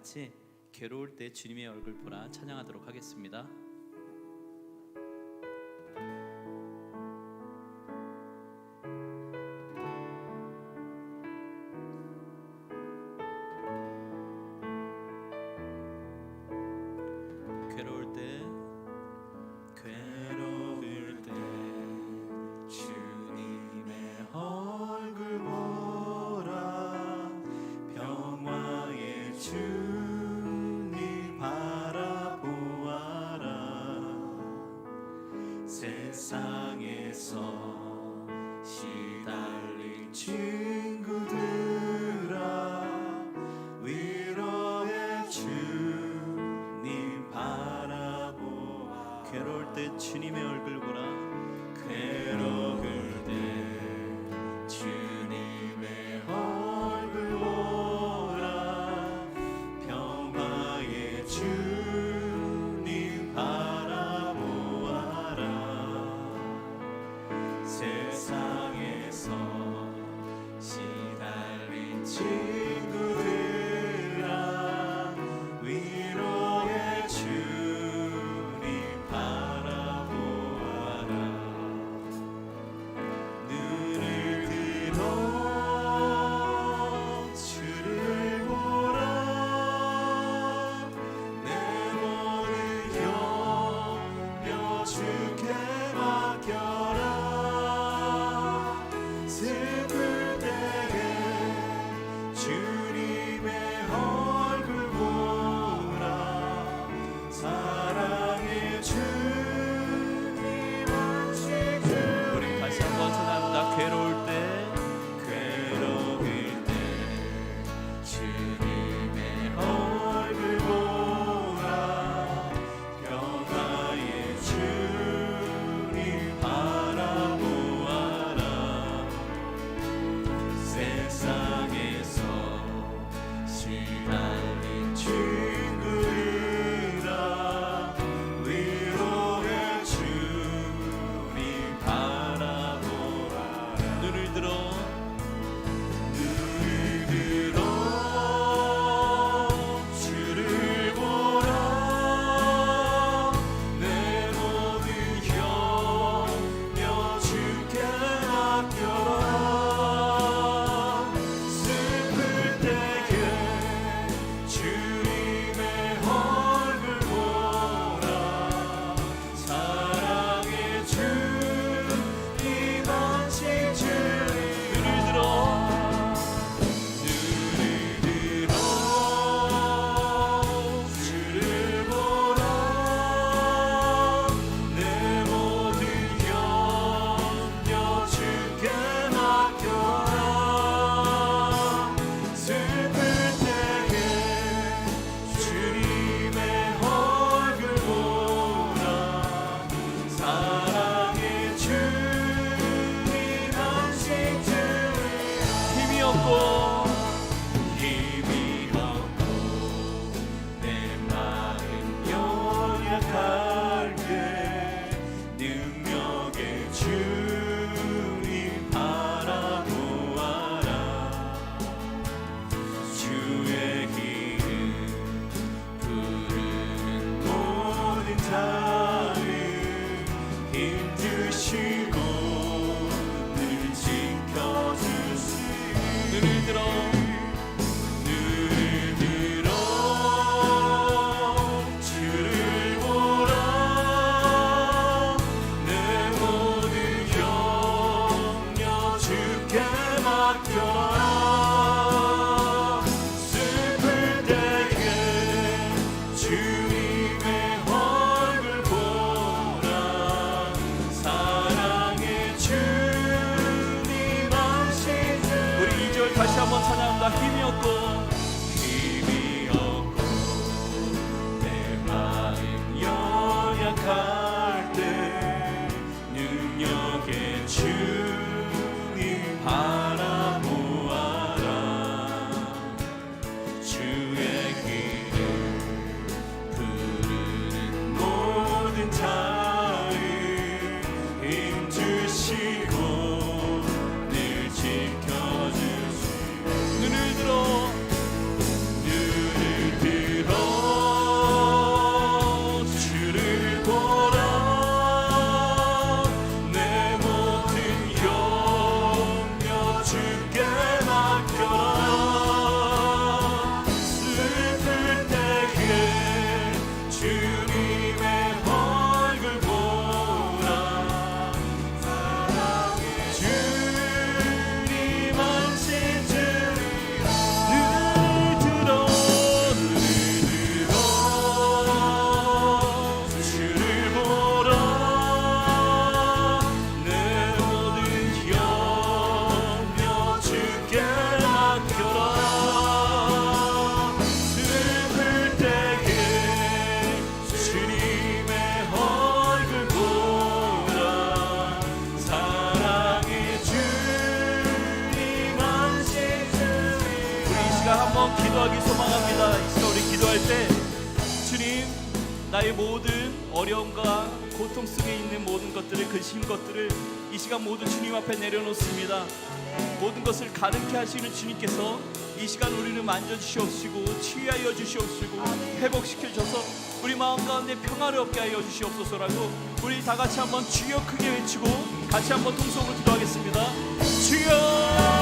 같이 괴로울 때 주님의 얼굴 보라 찬양하도록 하겠습니다. 주님의 나의 모든 어려움과 고통 속에 있는 모든 것들을 근심 것들을 이 시간 모두 주님 앞에 내려놓습니다. 모든 것을 가르게 하시는 주님께서 이 시간 우리를 만져주시옵시고 치유하여 주시옵시고 회복시켜줘서 우리 마음 가운데 평화를 얻게 하여 주시옵소서라고 우리 다 같이 한번 주여 크게 외치고 같이 한번 통성으로 기도하겠습니다. 주여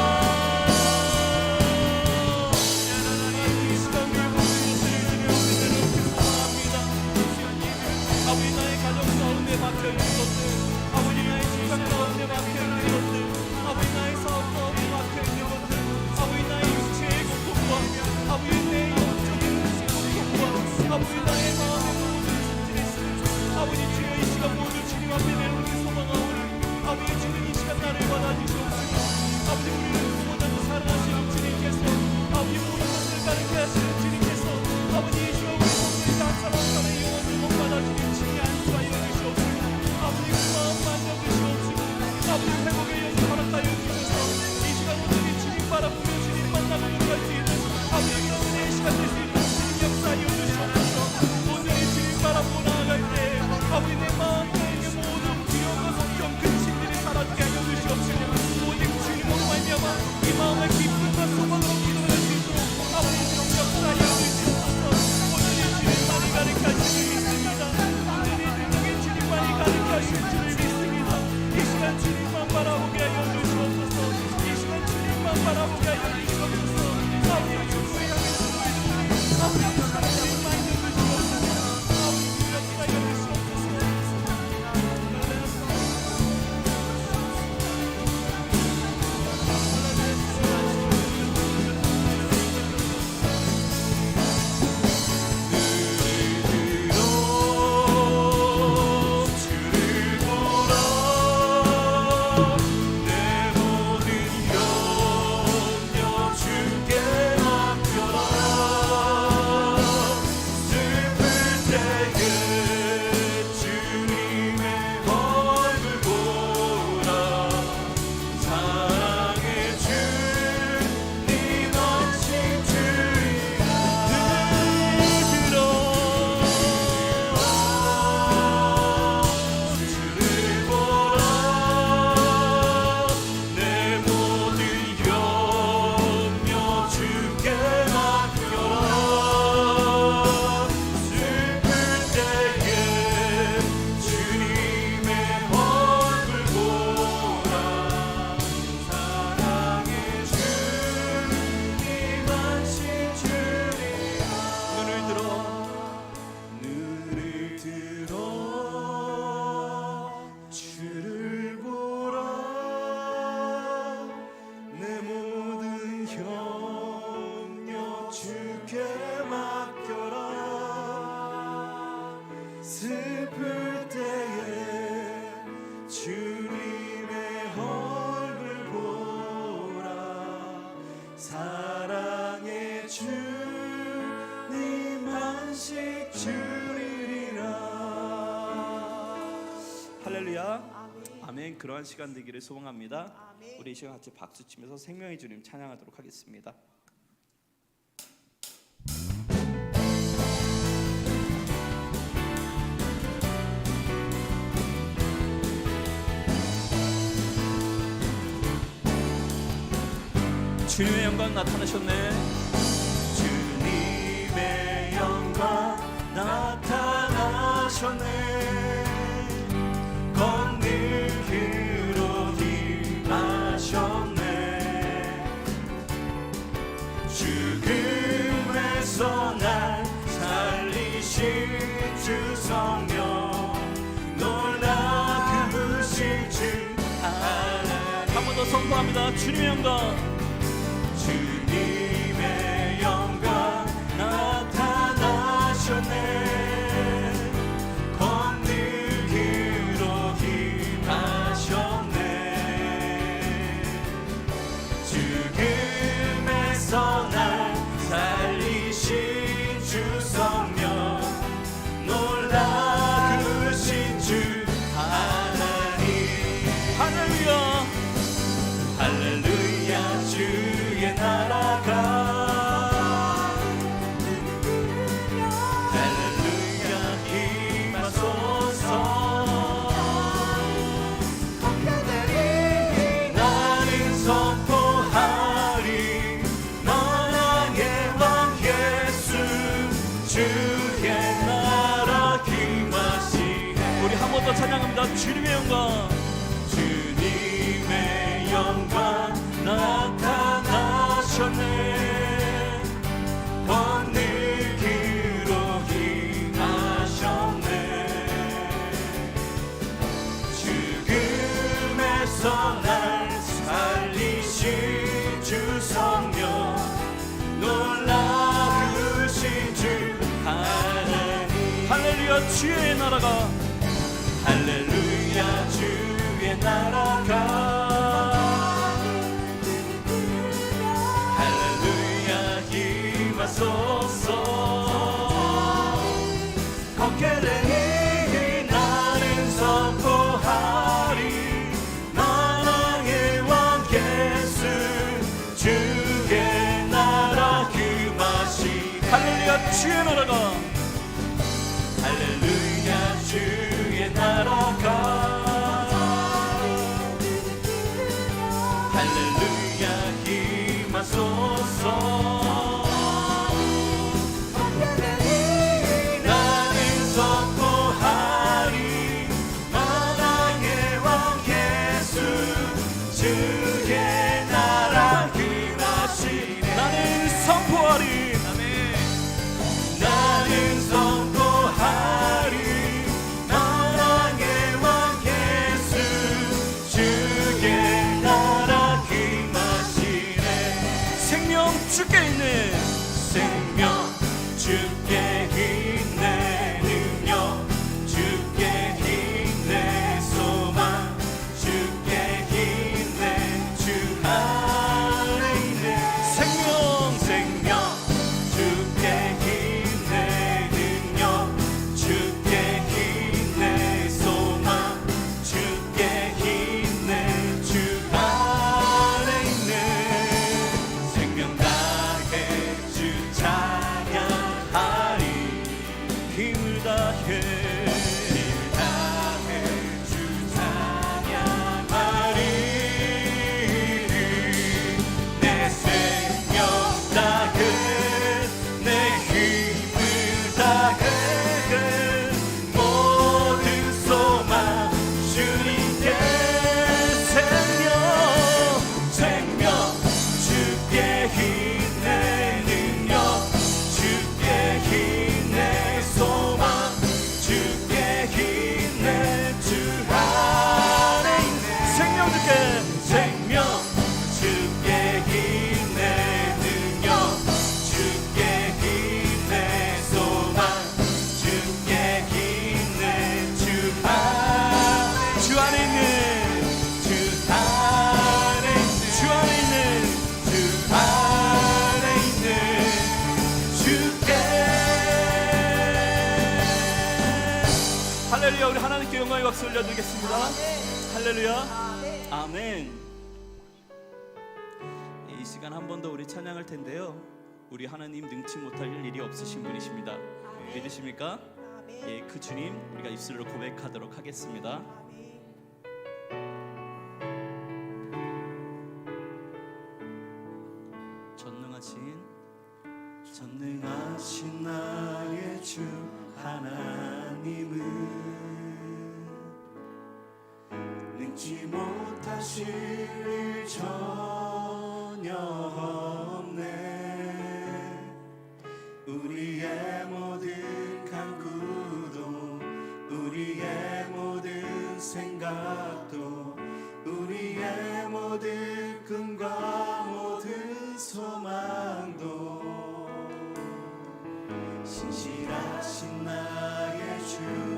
그러한 시간 되기를 소망합니다. 아멘. 우리 이 시간 같이 박수 치면서 생명의 주님 찬양하도록 하겠습니다. 주님의 영광 나타나셨네. 주님의 영광 나타나셨네. 주 성령 놀라 부으실 그 주 하나님 한번 더 선포합니다. 주님의 영광. 주님의 주님의 영광. 주님의 영광 나타나셨네. 번능기로 행하셨네. 죽음에서 날 살리신 주 성령 놀라우신 주 하나님. 할렐루야 주의 나라가 할렐루야 나라가 할 우리 하나님께 영광의 박수 올려드리겠습니다 할렐루야 아멘 이 시간 한 번 더 우리 찬양할 텐데요. 우리 하나님 능치 못할 일이 없으신 분이십니다. 믿으십니까? 예, 그 주님 우리가 입술로 고백하도록 하겠습니다. 전능하신 전능하신 나의 주 하나님은 능치 못하실 일 전혀 없네. 우리의 모든 간구도 우리의 모든 생각도 우리의 모든 꿈과 모든 소망도 신실하신 나의 주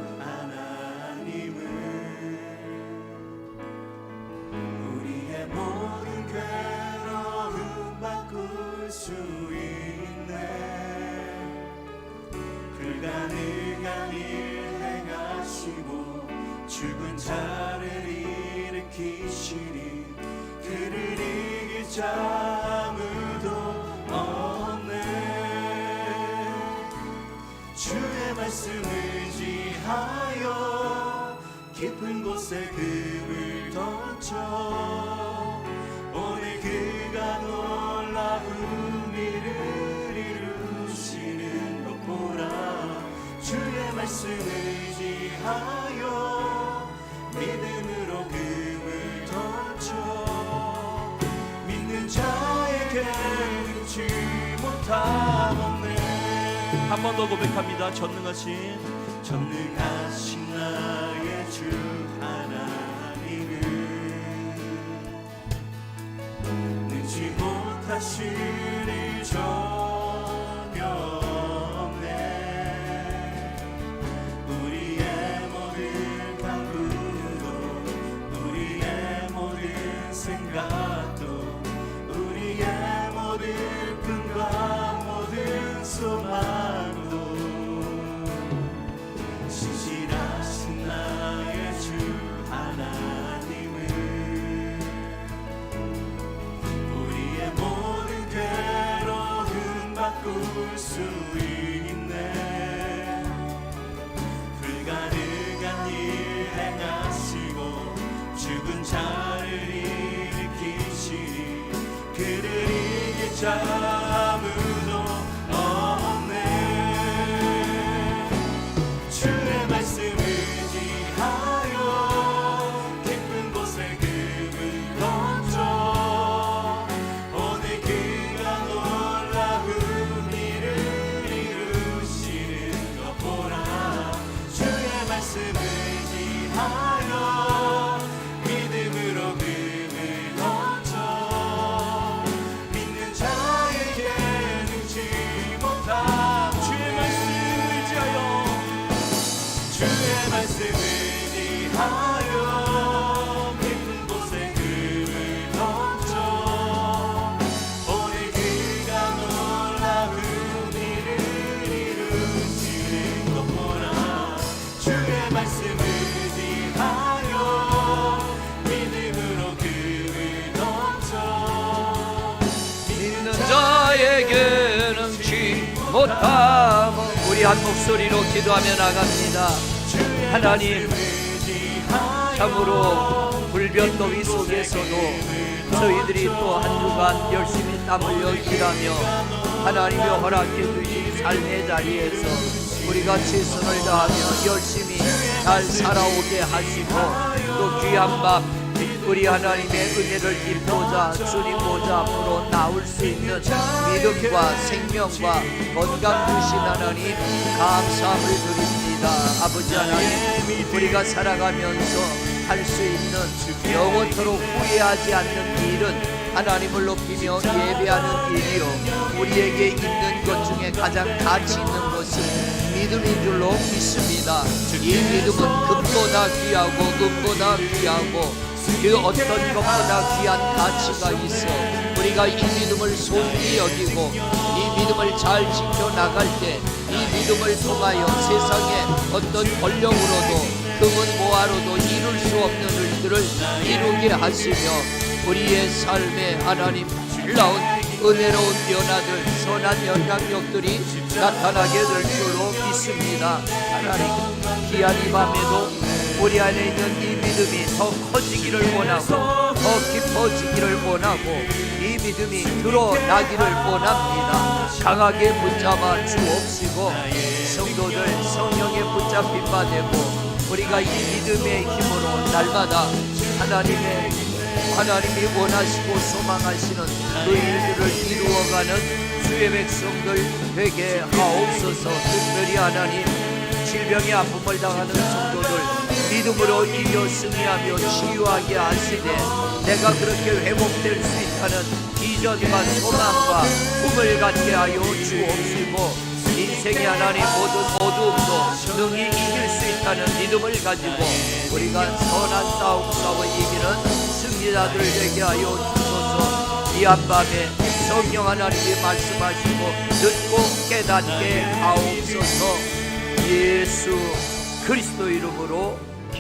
말씀을 지하여 깊은 곳에 금을 던져 오늘 그가 놀라운 일을 이루시는 것 보라 주의 말씀을 지하여 믿음으로 금을 던져 믿는 자에게 능치 못함없네 한 번 더 고백합니다. 전능하신 전능하신 나의 주 하나님은 능치 못하실 일전 우리 한 목소리로 기도하며 나갑니다. 하나님 참으로 불변 더위 속에서도 저희들이 또 한 주간 열심히 땀 흘려 일하며 하나님이 허락해 주신 삶의 자리에서 우리가 최선을 다하며 열심히 잘 살아오게 하시고 또 귀한 밤 우리 하나님의 은혜를 입고자 주님 보좌 앞으로 나올 수 있는 믿음과 생명과 건강 주신 하나님 감사함을 드립니다. 아버지 하나님 우리가 살아가면서 할 수 있는 영원토록 후회하지 않는 일은 하나님을 높이며 예배하는 일이요. 우리에게 있는 것 중에 가장 가치 있는 것은 믿음인 줄로 믿습니다. 이 믿음은 금보다 귀하고 은보다 귀하고 그 어떤 것보다 귀한 가치가 있어 우리가 이 믿음을 소중히 여기고 이 믿음을 잘 지켜나갈 때 이 믿음을 통하여 세상의 어떤 권력으로도 금은 모아로도 이룰 수 없는 일들을 이루게 하시며 우리의 삶에 하나님 놀라운 은혜로운 변화들 선한 영향력들이 나타나게 될 줄로 믿습니다. 하나님 귀한 이 밤에도 우리 안에 있는 이 믿음이 더 커지기를 원하고 더 깊어지기를 원하고 이 믿음이 드러나기를 원합니다. 강하게 붙잡아 주옵시고 성도들 성령에 붙잡힌 바 되고 우리가 이 믿음의 힘으로 날마다 하나님의 하나님이 원하시고 소망하시는 그 일들을 이루어가는 주의 백성들 되게 하옵소서. 특별히 하나님 질병의 아픔을 당하는 성도들 믿음으로 이겨 승리하며 치유하게 하시되 내가 그렇게 회복될 수 있다는 비전과 소망과 꿈을 갖게 하여 주옵시고 인생의 하나님 모든 어두움도 능히 이길 수 있다는 믿음을 가지고 우리가 선한 싸움 싸워 이기는 승리자들 되게 하여 주소서. 이 한밤에 성령 하나님이 말씀하시고 듣고 깨닫게 하옵소서. 예수 그리스도 이름으로